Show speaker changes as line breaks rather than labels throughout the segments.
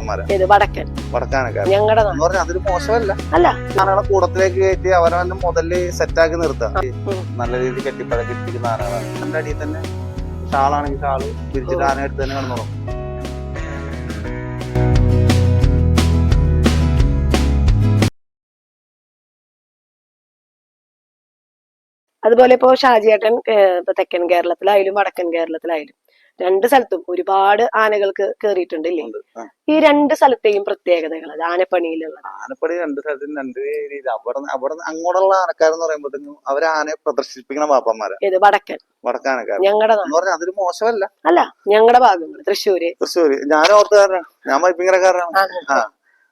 പാപ്പന്മാരാ
ഇത് വടക്കൻ?
വടക്കാനക്കാർ
ഞങ്ങളുടെ
എന്ന് പറഞ്ഞാൽ അതൊരു മോശമല്ല.
അല്ല.
ആനകളെ കൂടത്തിലേക്ക് കയറ്റി അവരവന്റെ മുതൽ സെറ്റാക്കി നിർത്താം. നല്ല രീതിയിൽ കെട്ടിപ്പഴക്കിട്ടിരിക്കുന്ന ആനകളാണ്. എന്റെ അടിയിൽ തന്നെ ഷാളാണെങ്കിൽ ഷാൾ പിരിച്ചിട്ട് ആന എടുത്ത് തന്നെ കിടന്നോളും.
അതുപോലെ ഇപ്പോ ഷാജിയേട്ടൻ ഇപ്പൊ തെക്കൻ കേരളത്തിലായാലും വടക്കൻ കേരളത്തിലായാലും രണ്ട് സ്ഥലത്തും ഒരുപാട് ആനകൾക്ക് കേറിയിട്ടുണ്ട് ഇല്ലേ ഈ രണ്ട് സ്ഥലത്തെയും പ്രത്യേകതകൾ ആനപ്പണിയിലുള്ള
ആനപ്പണി രണ്ട് സ്ഥലത്തും രണ്ട് രീതി. അവിടെ അവിടെ അങ്ങോട്ടുള്ള ആനക്കാരെന്ന് പറയുമ്പോഴത്തേക്കും അവർ ആനയെ പ്രദർശിപ്പിക്കുന്ന പാപ്പന്മാരാ
ഏത് വടക്കൻ?
വടക്കാനക്കാർ
ഞങ്ങളുടെ
അതൊരു മോശമല്ല.
അല്ല ഞങ്ങളുടെ ഭാഗങ്ങൾ തൃശ്ശൂര്.
തൃശ്ശൂര്. ഞാൻ ഓർത്തുകാരനാണ് ഞാൻ
ആ,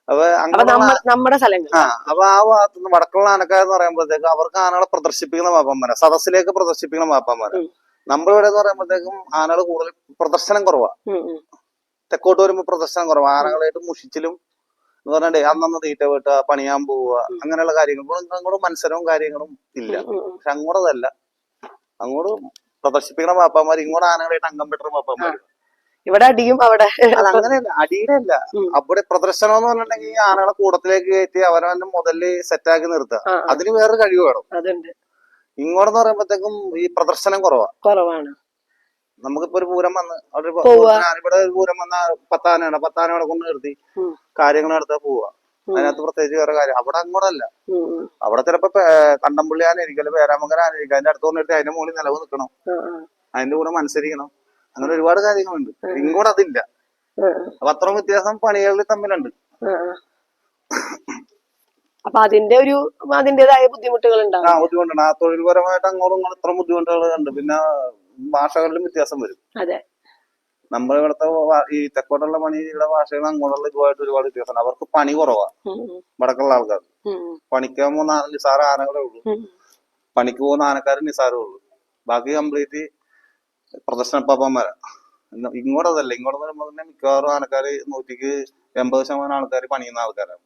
അപ്പൊ
നമ്മ നമ്മുടെ സ്ഥലങ്ങൾ
ആ. അപ്പൊ ആ ഭാഗത്തുനിന്ന് വടക്കുള്ള ആനക്കാരെന്ന് പറയുമ്പോഴത്തേക്ക് അവർക്ക് ആനകളെ പ്രദർശിപ്പിക്കുന്ന പാപ്പന്മാരാ സദസ്സിലേക്ക് പ്രദർശിപ്പിക്കുന്ന പാപ്പന്മാരാ
ഉം.
നമ്മളിവിടെ എന്ന് പറയുമ്പോഴത്തേക്കും ആനകൾ കൂടുതൽ പ്രദർശനം കുറവാ. തെക്കോട്ട് വരുമ്പോ പ്രദർശനം കുറവാ. ആനകളായിട്ട് മുഷിച്ചിലും എന്ന് പറഞ്ഞാൽ അന്നന്ന് തീറ്റ വീട്ടുക പണിയാൻ പോവുക അങ്ങനെയുള്ള കാര്യങ്ങൾ. ഇവിടെ അങ്ങോട്ട് മത്സരവും കാര്യങ്ങളും ഇല്ല. പക്ഷെ അങ്ങോട്ടതല്ല. അങ്ങോട്ട് പ്രദർശിപ്പിക്കണ പാപ്പന്മാർ ഇങ്ങോട്ട് ആനകളായിട്ട് അംഗം പെട്ട പാപ്പന്മാർ
ഇവിടെ അടിയും അവിടെ.
അങ്ങനെയല്ല അടിയുടെ അല്ല. അവിടെ പ്രദർശനം എന്ന് പറഞ്ഞിട്ടുണ്ടെങ്കിൽ ആനകളെ കൂടത്തിലേക്ക് കയറ്റി അവരവന്റെ മുതൽ സെറ്റാക്കി നിർത്തുക. അതിന് വേറൊരു കഴിവ് വേണം. ഇങ്ങോട്ടെന്ന് പറയുമ്പോഴത്തേക്കും ഈ പ്രദർശനം കുറവാ.
കുറവാണ്.
നമുക്കിപ്പോ ഒരു പൂരം വന്ന് അവിടെ ഇവിടെ ഒരു പൂരം വന്ന പത്താനയാണ് പത്താനയുടെ കൊണ്ട് നിർത്തി. കാര്യങ്ങൾ നടത്താൻ
പോവാ.
അതിനകത്ത് പ്രത്യേകിച്ച് വേറെ കാര്യം. അവിടെ അങ്ങോട്ടല്ല. അവിടെ ചിലപ്പോ കണ്ടംപുള്ളി ആനായിരിക്കും പേരാമങ്കര അല്ലെങ്കിൽ പേരാമംഗല ആനയിരിക്കും അതിന്റെ അടുത്ത് കൊണ്ടിട്ട് അതിന്റെ മുകളിൽ നിലവ് നിൽക്കണം. അതിന്റെ കൂടെ മത്സരിക്കണം. അങ്ങനെ ഒരുപാട് കാര്യങ്ങളുണ്ട്. ഇങ്ങോട്ട് അതില്ല. അപ്പൊ അത്ര വ്യത്യാസം പണികളിൽ തമ്മിലുണ്ട്.
അപ്പൊ അതിന്റെ ഒരു അതിന്റേതായ ബുദ്ധിമുട്ടുകൾ
ഉണ്ടാകും
ഉണ്ടാവും
ബുദ്ധിമുട്ടുണ്ട് ആ തൊഴിൽപരമായിട്ട് അങ്ങോട്ടും ഇങ്ങോട്ടും ഇത്ര ബുദ്ധിമുട്ടുകൾ ഉണ്ട് പിന്നെ ഭാഷകളിലും വ്യത്യാസം വരും.
അതെ.
നമ്മൾ ഇവിടുത്തെ ഈ തെക്കോട്ടുള്ള പണിയുടെ ഭാഷകൾ അങ്ങോട്ടുള്ള ഇതുമായിട്ട് ഒരുപാട് വ്യത്യാസമുണ്ട്. അവർക്ക് പണി കുറവാ. വടക്കുള്ള ആൾക്കാർ. പോകുന്ന ആന നിസാര ആനകളെ ഉള്ളൂ. പണിക്ക് പോകുന്ന ആനക്കാർ നിസാരേ ഉള്ളൂ. ബാക്കി കംപ്ലീറ്റ് പ്രദർശന പാപ്പന്മാരാ ഇങ്ങോട്ടതല്ല. ഇങ്ങോട്ട് വരുമ്പോൾ തന്നെ മിക്കവാറും ആനക്കാര് നൂറ്റിക്ക് എൺപത് ശതമാനം ആൾക്കാർ പണിയുന്ന ആൾക്കാരാണ്.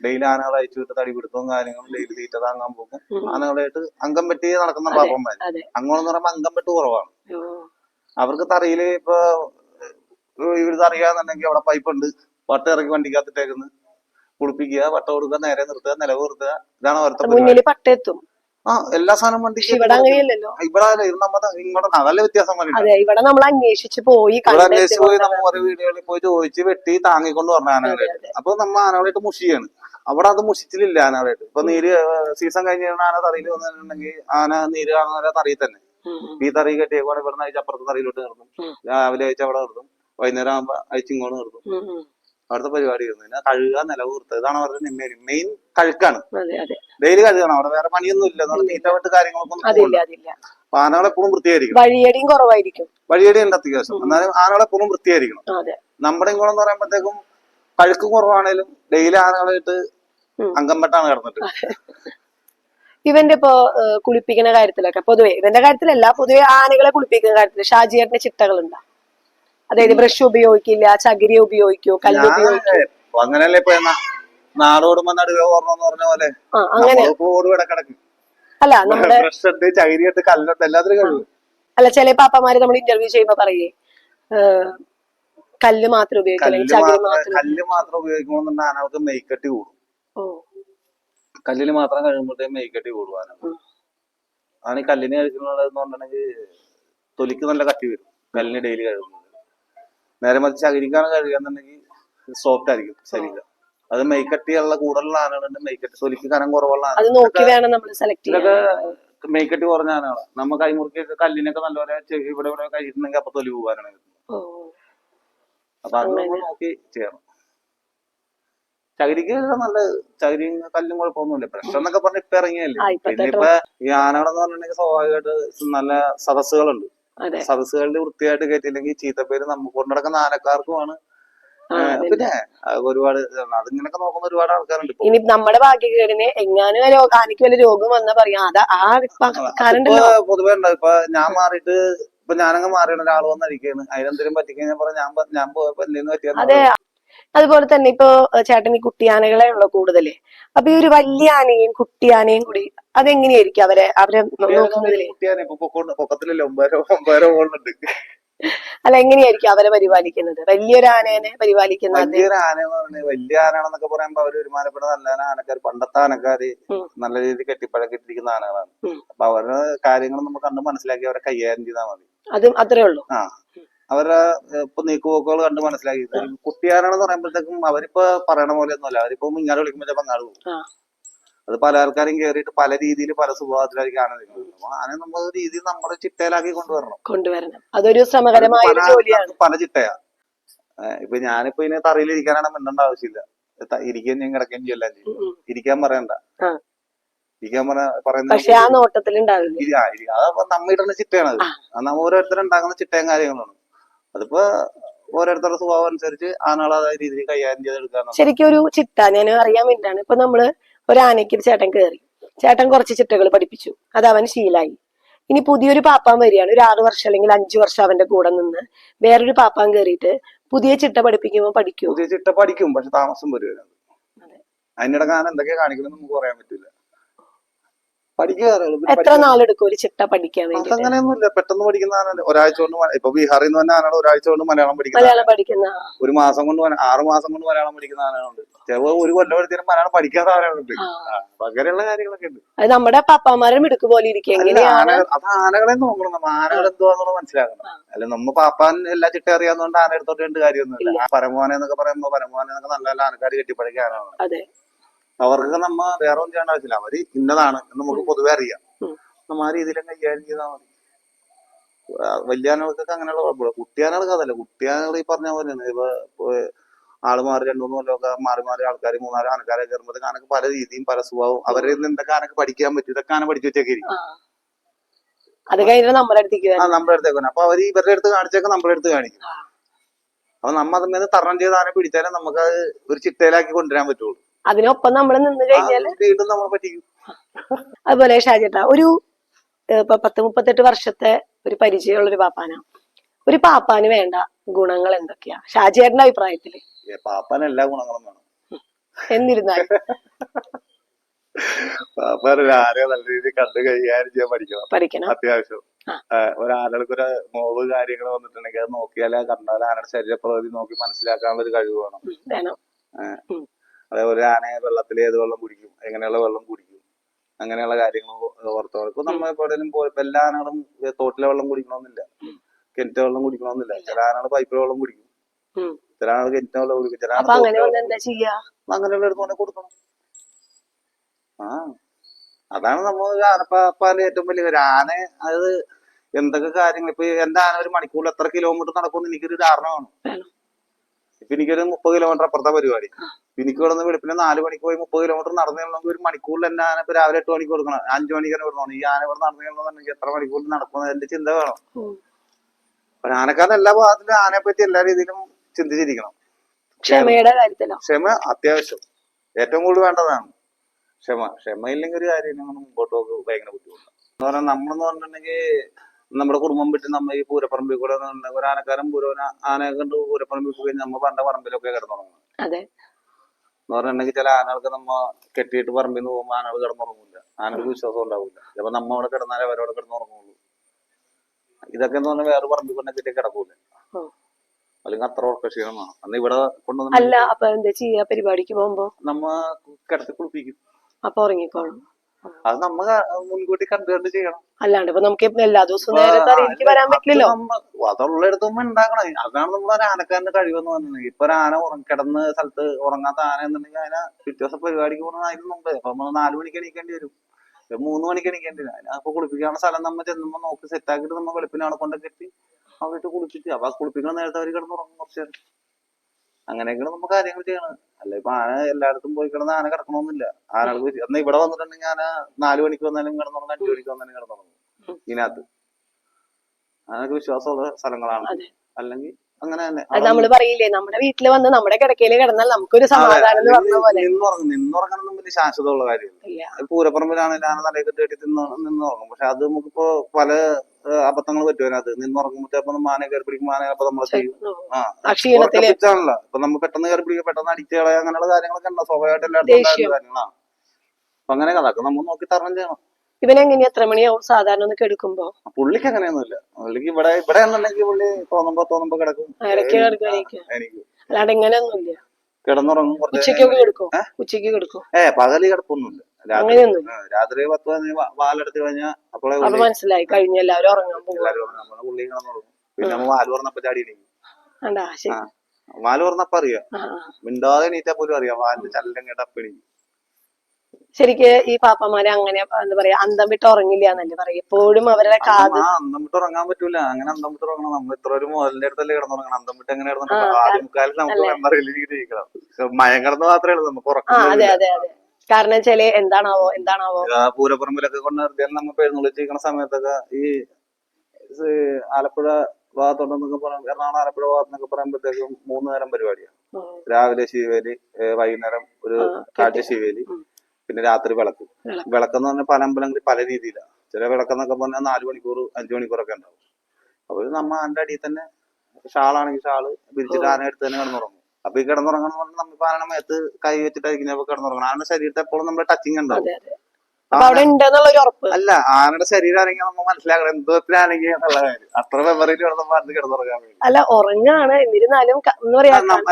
ഡെയിലി ആനകളെ അയച്ചു വിട്ട് തടിപിടുത്തവും കാര്യങ്ങളും ഡെയിലി തീറ്റ താങ്ങാൻ പോകും. ആനകളായിട്ട് അംഗം പെട്ടി നടക്കുന്ന. പാപ്പന്മാര്.
അതെ.
അങ്ങോട്ടെന്ന് പറയുമ്പോൾ അംഗം പെട്ട് കുറവാണ്. അവർക്ക് തറയിൽ ഇപ്പൊ ഇവർ അറിയാന്നുണ്ടെങ്കിൽ അവിടെ പൈപ്പ് ഉണ്ട്. വട്ട ഇറക്കി വണ്ടിക്കകത്തിട്ടേക്കുന്നു കുളിപ്പിക്കുക വട്ട കൊടുക്കുക നേരെ നിർത്തുക നിലവ് നിർത്തുക. ഇതാണ് അവരുടെ
പട്ടെത്തും.
ആ എല്ലാ സാധനം വണ്ടിക്ക്
ഇവിടെ അങ്ങനെയല്ലല്ലോ.
ഇവിടെ അല്ല, ഇത് നമ്മ ഇങ്ങോട്ട് അതല്ല വ്യത്യാസം
അതെ ഇവിടെ നമ്മൾ അന്വേഷിച്ച് പോയി
അന്വേഷിച്ച് പോയി
നമ്മൾ
നമ്മ ഓരോ വീടുകളിൽ പോയി ചോദിച്ച് വെട്ടി താങ്ങിക്കൊണ്ട് പറഞ്ഞ ആനകളായിട്ട്. അപ്പൊ നമ്മ ആനകളായിട്ട് മുഷിയാണ്. അവിടെ അത് മുഷിച്ചിലില്ല ആനകളായിട്ട്. ഇപ്പൊ നീര് സീസൺ കഴിഞ്ഞ ആന തറയിൽ വന്നിട്ടുണ്ടെങ്കിൽ ആന നീര് കാണുന്ന തറയിൽ തന്നെ. ഈ തറി കെട്ടിയേക്കുവാണെങ്കിൽ ഇവിടെ നിന്ന് അയച്ച് അപ്പുറത്തെ തറയിലോട്ട് നിർത്തും രാവിലെ അയച്ച് അവിടെ നിർത്തും വൈകുന്നേരം ആകുമ്പോ അയച്ചിങ്ങോട്ട് നിർത്തും. അവിടുത്തെ പരിപാടി ഇരുന്നു. പിന്നെ കഴുകുക നിലവ് ഇതാണ് അവരുടെ മെയിൻ മെയിൻ കഴുക്കാണ്. ഡെയിലി കഴുകണം. അവിടെ വേറെ പണിയൊന്നും ഇല്ല. തീറ്റ വിട്ട് കാര്യങ്ങളൊക്കെ ആനകളെ എപ്പോഴും വൃത്തിയായിരിക്കും
വഴിയടിയും കുറവായിരിക്കും.
വഴിയടി ഉണ്ട് അത്യാവശ്യം. എന്നാലും ആനകളെ എപ്പോഴും വൃത്തിയായിരിക്കണം നമ്മുടെ ഇങ്ങോട്ടെന്ന് പറയുമ്പോഴത്തേക്കും കഴുക്ക് കുറവാണേലും ഡെയിലി ആനകളായിട്ട്. അംഗം പെട്ടാണ് കിടന്നിട്ട്.
ഇവന്റെ ഇപ്പോ കുളിപ്പിക്കുന്ന കാര്യത്തിലൊക്കെ പൊതുവെ ഇവന്റെ കാര്യത്തിലല്ല പൊതുവെ ആനകളെ കുളിപ്പിക്കുന്ന കാര്യത്തിൽ ചിട്ടകൾ ചിട്ടകളുണ്ടോ? അതായത് ബ്രഷ് ഉപയോഗിക്കില്ല ചകിരി ഉപയോഗിക്കോ കല്ല് ഉപയോഗിക്കോ?
അങ്ങനല്ലേ ഇപ്പൊ നാടോടുമ്പോ നടുവേ പറഞ്ഞ പോലെ?
അങ്ങനെ. അല്ല നമ്മുടെ
ബ്രഷ് ഉണ്ട് ചകിരിയുണ്ട് കല്ലുണ്ട് എല്ലാത്തിനും കഴിവ്
അല്ല ചില പാപ്പമാര് നമ്മൾ ഇന്റർവ്യൂ ചെയ്യുമ്പോ പറയേ കല്ല് മാത്രം
കല്ല് മാത്രം ആനകൾക്ക് മെയ്ക്കട്ടി കൂടും.
ഓ.
കല്ലിന് മാത്രം കഴിയുമ്പോഴത്തേക്കും മെയ്ക്കട്ടി കൂടും ആന ആണ് ഈ കല്ലിന് കഴിക്കുന്നുണ്ടെങ്കിൽ തൊലിക്ക് നല്ല കട്ടി വരും. കല്ലിന് ഡെയിലി കഴുകുന്നത് നേരെ മറിച്ച് ചകിരിക്കാണ് കഴുകുകയെന്നുണ്ടെങ്കിൽ സോഫ്റ്റ് ആയിരിക്കും ശരീരം അത് മെയ്ക്കട്ടിയുള്ള കൂടുതലുള്ള ആനകളുണ്ട് മെയ്ക്കട്ടി തൊലിക്ക് കനം കുറവുള്ള ഇതൊക്കെ മെയ്ക്കട്ടി കുറഞ്ഞ ആനകളാണ് നമ്മ കൈമുറുക്കിയൊക്കെ കല്ലിനൊക്കെ നല്ലപോലെ ഇവിടെ ഇവിടെ കഴിച്ചിട്ടുണ്ടെങ്കിൽ അപ്പൊ തൊലി പോകാനാണ് അപ്പൊ അത് നമ്മൾ നോക്കി ചെയ്യണം. ചകിരിക്ക് നല്ല ചകിരി കല്ലും കുഴപ്പമൊന്നുമില്ല. പ്രശ്നം എന്നൊക്കെ പറഞ്ഞ ഇപ്പൊ ഇറങ്ങിയല്ലേ? പിന്നെ ഇപ്പൊ ഈ ആനകളെന്ന് പറഞ്ഞിട്ടുണ്ടെങ്കിൽ സ്വാഭാവികമായിട്ട് നല്ല സദസ്സുകളുണ്ട്. സദസ്സുകളിൽ വൃത്തിയായിട്ട് കയറ്റിയില്ലെങ്കിൽ ചീത്തപ്പേര് നമുക്ക് കൊണ്ടുനടക്കുന്ന ആനക്കാർക്കുമാണ് പിന്നെ ഒരുപാട് അതിങ്ങനൊക്കെ നോക്കുന്ന ഒരുപാട് ആൾക്കാരുണ്ട്
ഇനി നമ്മുടെ ഭാഗ്യക്കേടിന് എങ്ങാനും ആനയ്ക്ക് വല്ല രോഗം വന്നാ പറയാ. അതാ ആ
പൊതുവെ ഉണ്ട്. ഇപ്പൊ ഞാൻ മാറിയിട്ട് ഇപ്പൊ ഞാനങ്ങ് മാറിയാണ് ഒരാൾ വന്നിരിക്കുകയാണ് അതിനെന്തെങ്കിലും പറ്റിക്കഴിഞ്ഞാൽ പറഞ്ഞ ഞാൻ ഞാൻ പോയപ്പോ എന്തെങ്കിലും പറ്റിയാൽ
അതെ. അതുപോലെ തന്നെ ഇപ്പൊ ചേട്ടന് ചേട്ടൻ ഈ കുട്ടിയാനകളെ ഉള്ള കൂടുതൽ. അപ്പൊ ഈ ഒരു വലിയ ആനയും കുട്ടിയാനയും കൂടി അതെങ്ങനെയായിരിക്കും അവരെ അവരെ
നോക്കുന്നതിൽ?
അല്ല എങ്ങനെയായിരിക്കും അവരെ പരിപാലിക്കുന്നത്? വലിയൊരു ആനേനെ പരിപാലിക്കുന്നത്?
വലിയൊരു ആന എന്ന് പറഞ്ഞാൽ വലിയ ആനകളെന്നൊക്കെ പറയുമ്പോ അവർ ഒരുമാനപ്പെട്ട നല്ല ആനക്കാർ പണ്ടത്തെ ആനക്കാര്. നല്ല രീതിയിൽ കെട്ടിപ്പഴക്കിട്ടിരിക്കുന്ന ആനകളാണ്. അപ്പൊ അവരുടെ കാര്യങ്ങൾ നമ്മൾ കണ്ട് മനസ്സിലാക്കി അവരെ കൈകാര്യം ചെയ്താൽ മതി.
അത് അത്രേ ഉള്ളൂ.
ആ. അവരുടെ ഇപ്പൊ നീക്കുപോക്കുകൾ കണ്ട് മനസ്സിലാക്കി. കുട്ടിയാരാണെന്ന് പറയുമ്പോഴത്തേക്കും അവരിപ്പോ പറയണ പോലെ ഒന്നുമല്ല അവരിപ്പോ ഇങ്ങനെ വിളിക്കുമ്പോ ചിലപ്പോ അങ്ങാട് പോകും. അത് പല ആൾക്കാരും കേറിയിട്ട് പല രീതിയിൽ പല സ്വഭാവത്തിലായിരിക്കും ആന നിൽക്കുന്നത് അപ്പൊ ആന നമ്മൾ രീതിയിൽ നമ്മുടെ ചിട്ടയിലാക്കി കൊണ്ടുവരണം.
കൊണ്ടുവരണം. അതൊരു
സമകരമായ
ജോലിയാണ്.
പല ചിട്ടയാ. ഇപ്പൊ ഞാനിപ്പോ ഇനി തറയിൽ ഇരിക്കാനാണ് മിണ്ടേണ്ട ആവശ്യമില്ല. ഇരിക്കുകയും ചെയ്യും കിടക്കുകയും ചെയ്യല്ല ചെയ്യും. ഇരിക്കാൻ പറയണ്ട. ഇരിക്കാൻ പറ പറയുന്ന
പക്ഷെ ആ നോട്ടത്തിൽ ഉണ്ടാവില്ല
അത് നമ്മ ഇടുന്ന ചിട്ടയാണ് നമ്മ ഓരോരുത്തരുണ്ടാക്കുന്ന ചിട്ടയും കാര്യങ്ങളാണ് അതിപ്പോ ഓരോരുത്തരുടെ സ്വഭാവം അനുസരിച്ച് ആനകളെ അതായത് രീതിയിൽ കൈകാര്യം ചെയ്തെടുക്കാൻ
ശരിക്കും ഒരു ചിട്ട ഞാൻ അറിയാൻ വേണ്ടിയിട്ടാണ്. ഇപ്പൊ നമ്മൾ ഒരു ആനയ്ക്ക് ചേട്ടൻ കയറി ചേട്ടൻ കുറച്ച് ചിട്ടകൾ പഠിപ്പിച്ചു. അത് അവൻ ശീലായി. ഇനി പുതിയൊരു പാപ്പാൻ വരികയാണ്. ഒരു ആറ് വർഷം അല്ലെങ്കിൽ അഞ്ചു വർഷം അവന്റെ കൂടെ നിന്ന് വേറൊരു പാപ്പാൻ കയറിയിട്ട് പുതിയ ചിട്ട പഠിപ്പിക്കുമ്പോൾ പഠിക്കും.
പുതിയ ചിട്ട പഠിക്കും പക്ഷെ താമസം വരും
അതെ.
അതിനിടെ ആന എന്തൊക്കെയാ കാണിക്കുന്നത് നമുക്ക് പറയാൻ പറ്റില്ല
എത്ര. നാളെടുക്കും ഒരു ചിട്ട പഠിക്കാൻ വേണ്ടി
അതങ്ങനെയൊന്നുമില്ല. പെട്ടെന്ന് പഠിക്കുന്ന ആനല്ല ഒരാഴ്ച കൊണ്ട് ഇപ്പൊ ബീഹാറിൽ നിന്ന് തന്നെ ആനകൾ ഒരാഴ്ച കൊണ്ട് മലയാളം പഠിക്കുന്ന
മലയാളം പഠിക്കുന്ന
ഒരു മാസം കൊണ്ട് ആറ് മാസം കൊണ്ട് മലയാളം പഠിക്കുന്ന ആനകളുണ്ട് ചിലപ്പോ ഒരു കൊല്ലം എടുത്തിട്ട് മലയാളം പഠിക്കാത്ത ആനകളുണ്ട് അങ്ങനെയുള്ള കാര്യങ്ങളൊക്കെ ഉണ്ട്.
അത് നമ്മുടെ പാപ്പാമാരെ മിടുക്ക് പോലെ ഇരിക്കും.
അത് ആനകളെ നോക്കണം. നമ്മ ആനകൾ എന്തുവാന്നുള്ളത് മനസ്സിലാക്കണം. അല്ല നമ്മ പാപ്പാൻ എല്ലാ ചിട്ട അറിയാവുന്നതുകൊണ്ട് ആന എടുത്തോട്ട് രണ്ട് കാര്യമൊന്നുമില്ല. പരമോന എന്നൊക്കെ പറയുമ്പോ പരമോനെ എന്നൊക്കെ നല്ല നല്ല ആനക്കാർ കെട്ടിപ്പഴക്കിയ ആനകളാണ്.
അതെ.
അവർക്ക് നമ്മ വേറെ ഒന്നും ചെയ്യേണ്ട ആവശ്യമില്ല. അവർ ഇന്നതാണ് എന്ന് നമുക്ക് പൊതുവെ അറിയാം. നമ്മ ആ രീതിയിൽ കൈകാര്യം ചെയ്താൽ മതി. വലിയാനകൾക്കൊക്കെ അങ്ങനെയുള്ള കുഴപ്പമില്ല. കുട്ടിയാനകൾക്ക് അതല്ല. കുട്ടിയാനകൾ ഈ പറഞ്ഞ പോലെയാണ് ഇപ്പൊ ആൾ മാറി രണ്ടു മൂന്ന് കൊല്ലമൊക്കെ മാറി മാറി ആൾക്കാർ മൂന്നാൽ ആനക്കാരെ കയറുമ്പോഴത്തേക്ക് ആനക്ക് പല രീതിയും പല സ്വഭാവം അവരെ നിന്ന് എന്തൊക്കെ ആനക്ക് പഠിക്കാൻ പറ്റും? ഇതൊക്കെ ആന പഠിച്ചു വെച്ചേക്കിരിക്കും.
ആ. അത് കഴിഞ്ഞിട്ട് നമ്മുടെ അടുത്തേക്ക്
ആ നമ്മുടെ അടുത്തേക്ക് വരും അപ്പൊ അവർ ഇവരുടെ അടുത്ത് കാണിച്ചൊക്കെ നമ്മുടെ അടുത്ത് കാണിക്കും. അപ്പൊ നമ്മ അതിന്മേൽ തരണം ചെയ്ത് ആനെ പിടിച്ചാലേ നമുക്ക് ഒരു ചിട്ടയിലാക്കി കൊണ്ടുവരാൻ പറ്റുള്ളൂ.
അതിനൊപ്പം നമ്മൾ നിന്ന് കഴിഞ്ഞാൽ
കഴിഞ്ഞാൽ
അതുപോലെ ഷാജേട്ടാ ഒരു ഇപ്പൊ പത്ത് മുപ്പത്തെട്ട് വർഷത്തെ ഒരു പരിചയമുള്ള ഒരു പാപ്പാന. ഒരു പാപ്പാന് വേണ്ട ഗുണങ്ങൾ എന്തൊക്കെയാ? ഷാജേട്ടന്റെ
അഭിപ്രായത്തിൽ. പാപ്പാന് എല്ലാ ഗുണങ്ങളും വേണം.
എന്നിരുന്നാലും
പാപ്പാൻ ആരെ നല്ല രീതിയിൽ കണ്ട് കൈകാര്യം ചെയ്യാൻ പഠിക്കണം.
പഠിക്കണം.
അത്യാവശ്യം. ഒരാളുകൾക്ക് ഒരു നോവ് കാര്യങ്ങൾ വന്നിട്ടുണ്ടെങ്കിൽ അത് നോക്കിയാലേ കണ്ടാലേ ആരുടെ ശരീരപ്രകൃതി നോക്കി മനസ്സിലാക്കാനുള്ള ഒരു കഴിവ് വേണം. അതേപോലെ ആനയെ വെള്ളത്തിൽ ഏത് വെള്ളം കുടിക്കും എങ്ങനെയുള്ള വെള്ളം കുടിക്കും അങ്ങനെയുള്ള കാര്യങ്ങൾ ഓർത്തോളം ഇപ്പൊ നമ്മൾ എവിടെയും എല്ലാ ആനകളും തോട്ടിലെ വെള്ളം കുടിക്കണമെന്നില്ല. കിണറ്റിലെ വെള്ളം കുടിക്കണമെന്നില്ല. ചില ആനകൾ പൈപ്പിലെ വെള്ളം കുടിക്കും. ചില ആനകൾ കിണറ്റിലെ വെള്ളം കുടിക്കും. ചില അങ്ങനെയുള്ള എടുത്തോണ്ട് കൊടുക്കണം. ആ. അതാണ് നമ്മൾ ആനപ്പാപ്പാന്റെ ഏറ്റവും വലിയ ഒരു ആന അത് എന്തൊക്കെ കാര്യങ്ങൾ? ഇപ്പൊ എന്റെ ആന ഒരു മണിക്കൂറിൽ എത്ര കിലോമീറ്റർ നടക്കുമെന്ന് എനിക്കൊരു ധാരണ
വേണം.
ഇപ്പൊ എനിക്കൊരു മുപ്പത് കിലോമീറ്റർ അപ്പുറത്തെ പരിപാടി. എനിക്ക് ഇവിടെ നിന്ന് വിളിപ്പിന് നാല് മണിക്ക് പോയി മുപ്പത് കിലോമീറ്റർ നടന്നു ചെല്ലണമെങ്കിൽ ഒരു മണിക്കൂറിൽ തന്നെ ആന ഇപ്പൊ രാവിലെ എട്ട് മണിക്ക് കൊടുക്കണം. അഞ്ചു മണിക്ക് തന്നെ കൊടുക്കണം. ഈ ആന ഇവിടെ നടന്നു ചെല്ലണമെന്നുണ്ടെങ്കിൽ എത്ര മണിക്കൂറിൽ നടക്കുന്നത് എന്റെ ചിന്ത വേണം.
അപ്പൊ
ഒരു ആനക്കാരൻ എല്ലാ ഭാഗത്തിലും ആനയെ പറ്റി എല്ലാ രീതിയിലും ചിന്തിച്ചിരിക്കണം.
ക്ഷമയുടെ കാര്യത്തിലോ?
ക്ഷമ അത്യാവശ്യം. ഏറ്റവും കൂടുതൽ വേണ്ടതാണ്. ക്ഷമ. ക്ഷമയില്ലെങ്കിൽ ഒരു കാര്യം മുമ്പോട്ട് പോകുക ഭയങ്കര ബുദ്ധിമുട്ടാണ്. എന്ന് പറഞ്ഞാൽ നമ്മളെന്ന് പറഞ്ഞിട്ടുണ്ടെങ്കിൽ നമ്മുടെ കുടുംബം വിട്ട് നമ്മ ഈ പൂരപ്പറമ്പിൽ കൂടെ ഒരു ആനക്കാരൻ പൂരവന ആനയെ കണ്ട് പൂരപ്പറമ്പിൽ പോയി കഴിഞ്ഞാൽ നമ്മ പണ്ട പറമ്പിലൊക്കെ കിടന്നുറങ്ങുന്നത്
അതെ.
എന്ന് പറഞ്ഞിട്ടുണ്ടെങ്കിൽ ചില ആനകൾക്ക് നമ്മ കെട്ടിയിട്ട് പറമ്പിൽ നിന്ന് പോകുമ്പോൾ ആനകൾ കിടന്നുറങ്ങില്ല. ആനകൾക്ക് വിശ്വാസം ഉണ്ടാവില്ല. ചിലപ്പോൾ നമ്മ അവിടെ കിടന്നാലേ അവരവിടെ കിടന്നുറങ്ങുള്ളൂ. ഇതൊക്കെ എന്ന് പറഞ്ഞാൽ വേറെ പറമ്പിൽ കൊണ്ടേ കെട്ടി കിടക്കൂല. അല്ലെങ്കിൽ അത്ര ഉറക്ക ക്ഷീണം അന്ന് ഇവിടെ കൊണ്ടുവന്ന്
അല്ല അപ്പൊ എന്താ ചെയ്യാ? പരിപാടിക്ക് പോകുമ്പോ?
നമ്മ കിടത്തി കുളിപ്പിക്കും.
അപ്പൊ ഉറങ്ങിക്കോളും.
അത് നമ്മ മുൻകൂട്ടി കണ്ടു കണ്ട് ചെയ്യണം.
അല്ലാണ്ട് ഇപ്പൊ നമുക്ക് എല്ലാ ദിവസവും നേരത്തെ അറിയിലേക്ക് വരാൻ പറ്റില്ലല്ലോ.
അതുള്ളിടത്തുമ്പോ ഉണ്ടാക്കണം. അതാണ് നമ്മുടെ ഒരു ആനക്കാരന്റെ കഴിവെന്ന് പറഞ്ഞത്. ഇപ്പൊ ഒരു ആന ഉറങ്ങ കിടന്ന് സ്ഥലത്ത് ഉറങ്ങാത്ത ആന എന്നുണ്ടെങ്കിൽ അതിനെ പിറ്റേ ദിവസം പരിപാടിക്ക് പോകുന്ന അതിന് മുമ്പ്. അപ്പൊ നമ്മൾ നാലു മണിക്ക് എണീക്കേണ്ടി വരും. മൂന്ന് മണിക്ക് എണീക്കേണ്ടി വരും. അതിനെ കുളിപ്പിക്കാനുള്ള സ്ഥലം നമ്മൾ ചെന്നുമ്പോ നോക്കി സെറ്റ് നമ്മൾ വെളുപ്പിനാളെ കൊണ്ടൊക്കെ കെട്ടി അവിടെ കുളിപ്പിച്ച്. അപ്പൊ കുളിപ്പിക്കുന്ന നേരത്തെ അവർ കിടന്നുറങ്ങും കുറച്ചു നേരം. അങ്ങനെയൊക്കെയാണ് നമ്മൾ കാര്യങ്ങൾ ചെയ്യണം അല്ല ഇപ്പൊ ആന എല്ലായിടത്തും പോയി കിടന്ന് ആന കിടക്കണമെന്നില്ല ആനകൾക്ക് എന്നാ ഇവിടെ വന്നിട്ടുണ്ടെങ്കിൽ ആന നാല് മണിക്ക് വന്നാലും കിടന്നുറങ്ങും അഞ്ചു മണിക്ക് വന്നാലും കിടന്നുറങ്ങും. ഇതിനകത്ത്. ആനക്ക് വിശ്വാസമുള്ള സ്ഥലങ്ങളാണ്. അല്ലെങ്കിൽ അങ്ങനെ തന്നെ
അത് നമ്മൾ പറയില്ലേ നമ്മുടെ വീട്ടിൽ വന്ന് നമ്മുടെ കിടക്കയിൽ കിടന്നാൽ നമുക്കൊരു സമാധാനം എന്ന് പറഞ്ഞ പോലെ.
നിന്നുറങ്ങും നിന്നുറങ്ങണം വലിയ ശാശ്വതമുള്ള കാര്യമില്ല. പൂരപ്പറമ്പിലാണെങ്കിൽ ആന തലയൊക്കെ തേടി നിന്നുറങ്ങും. പക്ഷെ അത് നമുക്കിപ്പോ പല അബദ്ധങ്ങൾ പറ്റും അത് നിന്നുറങ്ങുമ്പോൾ ചിലപ്പോ മാന കയറി പിടിക്കും മാന അപ്പൊ നമ്മളെ ചെയ്യും. ഉറക്കപ്പിച്ചാണല്ലോ ഇപ്പൊ നമ്മൾ പെട്ടെന്ന് കയറി പിടിക്കുക പെട്ടെന്ന് അടിച്ചു കളയുക അങ്ങനെയുള്ള കാര്യങ്ങളൊക്കെ ഉണ്ടോ. സ്വാഭാവികമായിട്ട് എല്ലായിടത്തും. കാര്യങ്ങളാണ്. അപ്പൊ അങ്ങനെ അതൊക്കെ നമ്മൾ നോക്കി തരണം ചെയ്യണം.
ഇവനെങ്ങനെയാ ത്രമണിയാവും സാധാരണ ഒന്നൊക്കെ എടുക്കുമ്പോ
പുള്ളിക്ക് അങ്ങനെയൊന്നുമില്ല. പുള്ളിക്ക് ഇവിടെ ഇവിടെ എന്നുണ്ടെങ്കിൽ പുള്ളി തോന്നുമ്പോ തോന്നുമ്പോ കിടക്കും.
ഇടയ്ക്ക് കിടക്കുവായിരിക്കും
എനിക്ക്.
അല്ലാണ്ട് ഇങ്ങനെയൊന്നുമില്ല.
കിടന്നുറങ്ങും കുറച്ച്
ഉച്ചയ്ക്കൊക്കെ കിടക്കും ഉച്ചയ്ക്ക് കിടക്കും
ഏ പകൽ കിടപ്പൊന്നുമില്ല. രാത്രി പത്ത് വാലെടുത്ത് കഴിഞ്ഞാൽ
മനസ്സിലായി കഴിഞ്ഞ എല്ലാവരും ഉറങ്ങാൻ പോകും
പുള്ളി കിടന്നുറങ്ങും. പിന്നെ വാൽ പറഞ്ഞപ്പോ ചാടി എണീക്കും. വാൽ അറിയാം. മിണ്ടാതെ എണീറ്റാ പോലും അറിയാം? വാലിന്റെ ചല്ലം കേട്ടപ്പണി
ശരിക്ക് ഈ പാപ്പമാരെ അങ്ങനെ എന്താ പറയാ അന്തം വിട്ട് ഉറങ്ങില്ല എന്നല്ലേ പറയാ എപ്പോഴും അവരുടെ കാത്
അന്തം വിട്ട് ഉറങ്ങാൻ പറ്റൂല. അങ്ങനെ അന്തം വിട്ട് ഉറങ്ങണം. നമ്മൾ ഇത്ര ഒരു മുതലിന്റെ അടുത്തല്ലേ കിടന്നുറങ്ങണം. അന്തം വിട്ട് എങ്ങനെ ആദ്യം നമുക്ക് മെമ്മറിയിൽ പക്ഷെ മയം കിടന്ന് മാത്രമേ നമുക്ക് ഉറക്കം
അതെ അതെ അതെ. കാരണം വെച്ചാൽ എന്താണാവോ എന്താണാവോ?
പൂരപ്പറമ്പിലൊക്കെ കൊണ്ട് നമ്മൾ നമ്മ എഴുന്നള്ളിച്ചിരിക്കുന്ന സമയത്തൊക്കെ ഈ ആലപ്പുഴ ഭാഗത്തോട്ടൊന്നൊക്കെ പറയാം എറണാകുളം ആലപ്പുഴ ഭാഗത്തൊക്കെ പറയുമ്പോഴത്തേക്കും മൂന്ന് നേരം പരിപാടിയാണ്. രാവിലെ ശിവേലി വൈകുന്നേരം ഒരു
കാറ്റ്
കാഴ്ച ശിവേലി. പിന്നെ രാത്രി വിളക്ക്.
വിളക്ക്.
വിളക്കെന്ന് പറഞ്ഞാൽ പല അമ്പലങ്ങളിൽ പല രീതിയിലാണ് ചില വിളക്കെന്നൊക്കെ പറഞ്ഞാൽ നാല് മണിക്കൂർ അഞ്ചു മണിക്കൂറൊക്കെ ഉണ്ടാവും. അപ്പൊ നമ്മ അതിന്റെ അടിയിൽ തന്നെ ഷാളാണെങ്കിൽ ഷാൾ വിരിച്ചിട്ട് ആന എടുത്ത് തന്നെ കിടന്നുറങ്ങും. അപ്പൊ ഈ കിടന്നുറങ്ങണം എന്ന് പറഞ്ഞാൽ നമ്മൾ ആന മേത്ത് കൈ വെച്ചിട്ടായിരിക്കും കിടന്നുറങ്ങണം ആനയുടെ ശരീരത്തെ എപ്പോഴും നമ്മുടെ ടച്ചിങ് ഉണ്ടാവും. അല്ല ആനയുടെ ശരീരം ആണെങ്കിൽ നമ്മൾ മനസ്സിലാക്കണം. എന്നുള്ള കാര്യം. അത്ര മെമ്മറിയിൽ കിടന്നപ്പോ അത് കിടന്നുറങ്ങാൻ വേണ്ടി.
അല്ല ഉറങ്ങാണ്. എന്നിരുന്നാലും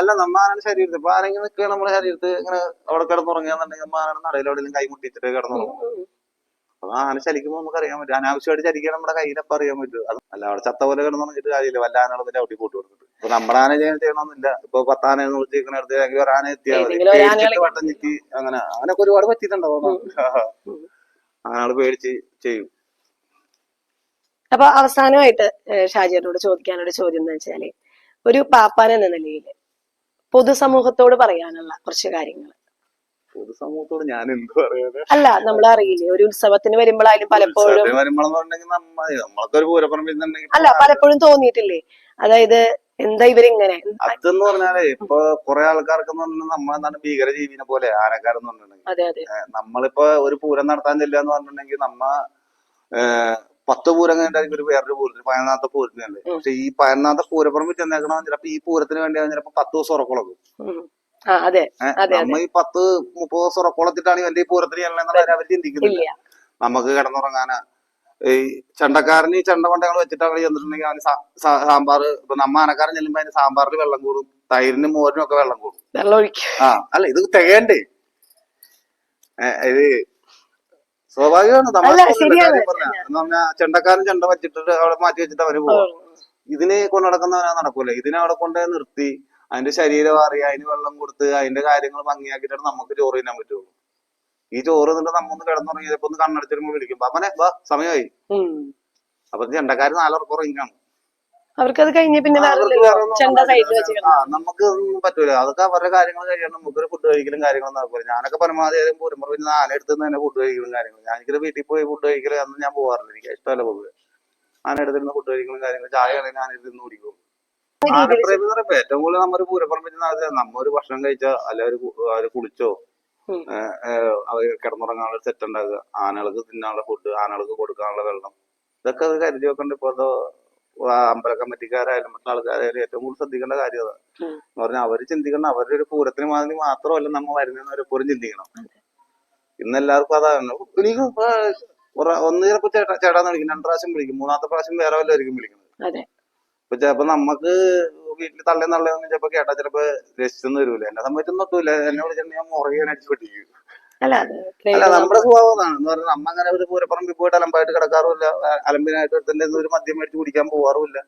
അല്ല നമ്മ ആനയുടെ ശരീരത്തിൽ. ഇപ്പൊ ആരെങ്കിലും നിൽക്കുക നമ്മുടെ ശരീരത്തിൽ ഇങ്ങനെ അവിടെ കിടന്നുറങ്ങുകയാണെന്നുണ്ടെങ്കിൽ നമ്മ ആനയുടെ നടയിൽ എവിടെയെങ്കിലും കൈ മുട്ടിച്ചിട്ട് കിടന്നുറങ്ങും. അപ്പൊ ആന ചലിക്കുമ്പോൾ നമുക്ക് അറിയാൻ പറ്റും. അനാവശ്യമായിട്ട് ചലിക്കാൻ നമ്മുടെ കയ്യിലപ്പം അറിയാൻ പറ്റും? അത് അല്ല അവിടെ ചത്ത പോലെ കിടന്നു പറഞ്ഞിട്ട് കാര്യമില്ല. വല്ല ആനകളും പിന്നെ അവിടെ കൂട്ടി കൊടുത്തിട്ട്. ഇപ്പൊ നമ്മുടെ ആന ചെയ്യാൻ ചെയ്യണമെന്നില്ല ഇപ്പൊ പത്താന വിളിച്ചിരിക്കണ അടുത്ത് അല്ലെങ്കിൽ ഒരു ആന എത്തിയാൽ മതി വട്ടം ചുറ്റി അങ്ങനെ. അങ്ങനെ ഒരുപാട് പറ്റിയിട്ടുണ്ടാവും
ഉം.
ആനകൾ പേടിച്ച് ചെയ്യും.
അപ്പൊ അവസാനമായിട്ട് ഏഹ് ഷാജിയോട് ചോദിക്കാനുള്ള ചോദ്യം എന്ന് വെച്ചാൽ ഒരു പാപ്പാൻ എന്ന നിലയിൽ പൊതുസമൂഹത്തോട് പറയാനുള്ള കുറച്ച് കാര്യങ്ങൾ
പൊതുസമൂഹത്തോട് ഞാൻ എന്ത് പറയാനാ
അല്ല നമ്മൾ അറിയില്ലേ ഒരു ഉത്സവത്തിന് വരുമ്പോഴായാലും പലപ്പോഴും
നമ്മളൊക്കെ ഒരു
അല്ല പലപ്പോഴും തോന്നിയിട്ടില്ലേ? അതായത് എന്താ ഇവരിങ്ങനെ?
അതെന്ന് പറഞ്ഞാലേ ഇപ്പൊ കൊറേ ആൾക്കാർക്ക് നമ്മളെന്താണ് ഭീകര ജീവിനെ പോലെ ആനക്കാരെന്ന് പറഞ്ഞിട്ടുണ്ടെങ്കിൽ. നമ്മളിപ്പോ ഒരു പൂരം നടത്താൻ ചെല്ലുക എന്ന് പറഞ്ഞിട്ടുണ്ടെങ്കിൽ നമ്മ പത്ത് പൂരം കഴിഞ്ഞിട്ടായിരിക്കും ഒരു വേറൊരു പൂരത്തിന് പതിനൊന്നാമത്തെ
പൂരത്തിനല്ലേ.
പക്ഷെ ഈ പതിനൊന്നാമത്തെ പൂരപ്പറമ്പിൽ ചെന്നേക്കണം ചിലപ്പോ ഈ പൂരത്തിന് വേണ്ടി ചിലപ്പോ പത്ത് ദിവസം ഉറക്കുളക്കും
ഉം. ആ അതെ
ഏഹ്,
അതെ
നമ്മ ഈ പത്ത് മുപ്പത് ദിവസം ഉറക്കോളത്തിട്ടാണ് ഇവന്റെ ഈ പൂരത്തിന് ചെല്ലണമെന്നുള്ള അവർ ചിന്തിക്കുന്നില്ല. നമുക്ക് കിടന്നുറങ്ങാനാ ഈ ചെണ്ടക്കാരന് ഈ ചെണ്ട കൊണ്ടകൾ വെച്ചിട്ട് ചെന്നിട്ടുണ്ടെങ്കിൽ അവന് സാമ്പാർ ഇപ്പൊ നമ്മ ആനക്കാരൻ ചെല്ലുമ്പോ അതിന് സാമ്പാറിന് വെള്ളം കൂടും തൈരിനും മോരിനും ഒക്കെ വെള്ളം കൂടും. ആ അല്ല ഇത് തികയണ്ടേ? ഇത് സ്വാഭാവികമാണ്. നമ്മളെ ചെണ്ടക്കാരൻ ചെണ്ട വെച്ചിട്ട് അവിടെ മാറ്റി വെച്ചിട്ട് അവർ പോകും ഇതിനെ കൊണ്ട് നടക്കുന്നവനാ നടക്കൂല? ഇതിനെ അവിടെ കൊണ്ടുപോയി നിർത്തി അതിന്റെ ശരീരം അറിയാം അതിന് വെള്ളം കൊടുത്ത് അതിന്റെ കാര്യങ്ങൾ ഭംഗിയാക്കിയിട്ടാണ് നമുക്ക് ചോറ് തിന്നാൻ പറ്റുള്ളൂ. ഈ ചോറ് എന്നിട്ട് നമ്മൊന്ന് കിടന്നുറങ്ങിയപ്പോ ഒന്ന് കണ്ണടച്ചിരുമ്പോ വിളിക്കും അപ്പനെ വാ സമയമായി. അപ്പൊ ചെണ്ടക്കാർ നാലുറപ്പ് ഉറങ്ങിക്കാണ്.
അവർക്കത് കഴിഞ്ഞ പിന്നെ
നമുക്ക് പറ്റൂല. അതൊക്കെ അവരുടെ കാര്യങ്ങൾ കഴിയണം. നമുക്കൊരു ഫുഡ് കഴിക്കലും കാര്യങ്ങളും നടക്കില്ല. ഞാനൊക്കെ പരമാവധി ആയാലും പോരുമ്പോൾ പിന്നെ ആന എടുത്ത് തന്നെ ഫുഡ് കഴിക്കലും കാര്യങ്ങളും. എനിക്ക് വീട്ടിൽ പോയി ഫുഡ് കഴിക്കൽ അന്ന് ഞാൻ പോകാറില്ല എനിക്ക് ഇഷ്ടമല്ല പോകുക ആന എടുത്തിരുന്ന ഫുഡ് കഴിക്കലും കാര്യങ്ങളും. ചായ ആണെങ്കിൽ ഞാൻ എടുത്തിരുന്ന് കുടിക്കും. ഏറ്റവും കൂടുതൽ നമ്മൊരു പൂരപ്പറമ്പിൽ നമ്മ ഒരു ഭക്ഷണം കഴിച്ചോ അല്ലെ ഒരു കുളിച്ചോ കിടന്നുറങ്ങാനുള്ള സെറ്റ് ഉണ്ടാക്കുക ആനകൾക്ക് തിന്നാനുള്ള ഫുഡ് ആനകൾക്ക് കൊടുക്കാനുള്ള വെള്ളം. ഇതൊക്കെ അത് കരുതി വെക്കണ്ട. ഇപ്പോഴത്തെ അമ്പല കമ്മിറ്റിക്കാരായാലും മറ്റുള്ള ആൾക്കാരായാലും ഏറ്റവും കൂടുതൽ ശ്രദ്ധിക്കേണ്ട കാര്യം അതാ.
ഉം.
എന്ന് പറഞ്ഞാൽ അവർ ചിന്തിക്കണം അവരുടെ ഒരു പൂരത്തിന് മാതിരി മാത്രമല്ല നമ്മ വരുന്നതെന്ന് അവരെപ്പോഴും ചിന്തിക്കണം. ഇന്ന് എല്ലാവർക്കും അതാണ് എനിക്ക് ഒന്ന് ചിലപ്പോ ചേട്ടാ ചേട്ടാന്ന് വിളിക്കും. രണ്ടു പ്രാവശ്യം വിളിക്കും. മൂന്നാമത്തെ പ്രാവശ്യം വേറെ വല്ലതായിരിക്കും വിളിക്കുന്നത് ഇപ്പൊ ചിലപ്പോ നമുക്ക് വീട്ടിൽ തള്ളേ തള്ളയൊന്നും ചിലപ്പോ കേട്ടാ ചിലപ്പോ രസിച്ചൊന്നും വരൂല. എന്നെ സംബന്ധിച്ചൊന്നും ഒട്ടുമില്ല എന്നെ വിളിച്ചിട്ടുണ്ടെങ്കിൽ ഞാൻ മുറകെ അടിച്ചു പൊട്ടിക്കും.
അല്ല
നമ്മുടെ സ്വഭാവം അതാണ്. എന്ന് പറഞ്ഞാൽ നമ്മ അങ്ങനെ ഒരു പൂരപ്പറമ്പിൽ പോയിട്ട് അലമ്പായിട്ട് കിടക്കാറുമില്ല. അലമ്പിനായിട്ട് ഒരുത്തന്റെ ഒരു മദ്യം മേടിച്ച് കുടിക്കാൻ പോവാറുമില്ല.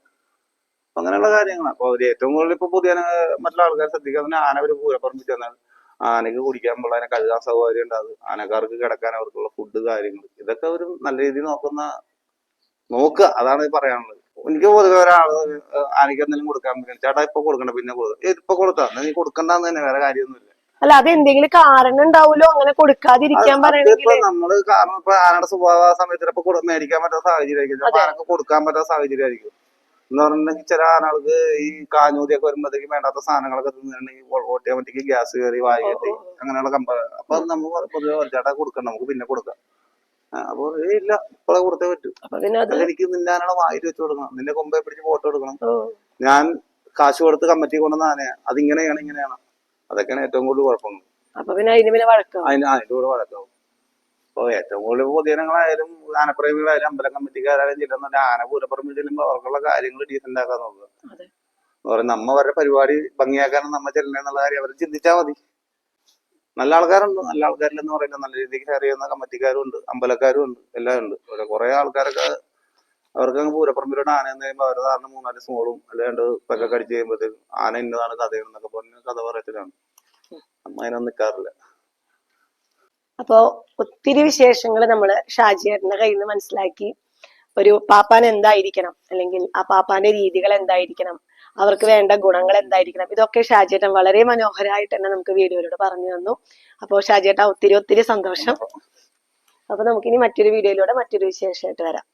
അങ്ങനെയുള്ള കാര്യങ്ങളാണ് അപ്പൊ ഏറ്റവും കൂടുതൽ ഇപ്പൊ പുതിയ മറ്റുള്ള ആൾക്കാർ ശ്രദ്ധിക്കാൻ ആന ഒരു പൂരപ്പറമ്പിൽ ചെന്നാൽ ആനക്ക് കുടിക്കാൻ പോലെ അതിനെ കഴുകാൻ സൗകര്യം ഉണ്ടാകും ആനക്കാർക്ക് കിടക്കാൻ അവർക്കുള്ള ഫുഡ് കാര്യങ്ങൾ ഇതൊക്കെ ഒരു നല്ല രീതിയിൽ നോക്കുന്ന നോക്കുക. അതാണ് പറയാനുള്ളത്. എനിക്ക് പൊതുവെ ഒരാൾ ആരെങ്കിലും എന്തെങ്കിലും കൊടുക്കാൻ പറ്റും ചേട്ടാ ഇപ്പൊ കൊടുക്കണ്ട പിന്നെ ഇപ്പൊ കൊടുത്താ? നീ കൊടുക്കണ്ടെന്ന് തന്നെ വേറെ കാര്യമൊന്നുമില്ല.
അല്ല അത് എന്തെങ്കിലും കാരണം ഉണ്ടാവുമല്ലോ അങ്ങനെ കൊടുക്കാതിരിക്കാൻ പറയണെങ്കിൽ
നമ്മൾ കാരണം ഇപ്പൊ ആനയുടെ സ്വഭാവ സമയത്ത് ഇപ്പൊ മേടിക്കാൻ പറ്റാത്ത സാഹചര്യമായിരിക്കും. അപ്പൊ ആനക്ക് കൊടുക്കാൻ പറ്റാത്ത സാഹചര്യമായിരിക്കും. എന്ന് പറഞ്ഞിട്ടുണ്ടെങ്കിൽ ചില ആനകൾക്ക് ഈ കാഞ്ഞൂരിയൊക്കെ വരുമ്പോഴത്തേക്ക് വേണ്ടാത്ത സാധനങ്ങളൊക്കെ തിന്നിട്ടുണ്ടെങ്കിൽ ഓട്ടോമാറ്റിക് ഗ്യാസ് കയറി വായി കെട്ടി അങ്ങനെയുള്ള കമ്പ അപ്പൊ നമ്മൾ പൊതുവെ ചേട്ടാ കൊടുക്കണം. നമുക്ക് പിന്നെ കൊടുക്കാം. അപ്പൊ ഇല്ല ഇപ്പളെ കൊടുത്തേ പറ്റൂ. അല്ല എനിക്ക് ആനയുടെ വായിൽ വെച്ച് കൊടുക്കണം നിന്റെ കൊമ്പെ പിടിച്ച് ഫോട്ടോ എടുക്കണം. ഞാൻ കാശ് കൊടുത്ത് കമ്മിറ്റി കൊണ്ടുവന്ന ആനയാണ് അത് ഇങ്ങനെയാണ്. ഇങ്ങനെയാണ് അതൊക്കെയാണ് ഏറ്റവും കൂടുതൽ കുഴപ്പങ്ങൾ
അതിന്
അതിന്റെ കൂടെ വഴക്കാവും. ഇപ്പൊ ഏറ്റവും കൂടുതൽ പൊതുജനങ്ങളായാലും ആനപ്രേമികളായാലും അമ്പലം കമ്മിറ്റിക്കാരായാലും ചെല്ലുന്ന ആന പൂരപ്പുറമിൽ ചെല്ലുമ്പോൾ അവർക്കുള്ള കാര്യങ്ങൾ ഡീസെന്റ് ആക്കാൻ നോക്കുക. നമ്മ അവരുടെ പരിപാടി ഭംഗിയാക്കാനും നമ്മ ചെല്ലണെന്നുള്ള കാര്യം അവർ ചിന്തിച്ചാൽ മതി. നല്ല ആൾക്കാരുണ്ട്. നല്ല ആൾക്കാരില്ലെന്ന് പറയുന്നത് നല്ല രീതിക്ക് ചെയ്യുന്ന കമ്മിറ്റിക്കാരും ഉണ്ട് അമ്പലക്കാരും ഉണ്ട് എല്ലാം ഉണ്ട് ഇവിടെ കുറെ ആൾക്കാരൊക്കെ അവർക്ക് അങ്ങ് പൂരപ്പറമ്പിലൂടെ ആന എന്ന് കഴിയുമ്പോൾ അവരുടെ ധാരണ മൂന്നാൽ സ്മോളും അല്ലാണ്ട് പെക്കെ കടിച്ച് കഴിയുമ്പോഴത്തേക്കും ആന ഇന്നതാണ് കഥയെന്നൊക്കെ പറഞ്ഞ് കഥ പറയത്തിലാണ്. അതിനൊന്നും നിൽക്കാറില്ല
അപ്പോ ഒത്തിരി വിശേഷങ്ങൾ നമ്മൾ ഷാജിയേട്ടന്റെ കയ്യിൽ നിന്ന് മനസ്സിലാക്കി. ഒരു പാപ്പാൻ എന്തായിരിക്കണം? അല്ലെങ്കിൽ ആ പാപ്പാന്റെ രീതികൾ എന്തായിരിക്കണം? അവർക്ക് വേണ്ട ഗുണങ്ങൾ എന്തായിരിക്കണം? ഇതൊക്കെ ഷാജിയേട്ടൻ വളരെ മനോഹരമായിട്ട് തന്നെ നമുക്ക് വീഡിയോയിലൂടെ പറഞ്ഞു തന്നു. അപ്പോൾ ഷാജിയേട്ട ഒത്തിരി ഒത്തിരി സന്തോഷം. അപ്പൊ നമുക്കിനി മറ്റൊരു വീഡിയോയിലൂടെ മറ്റൊരു വിശേഷമായിട്ട് വരാം.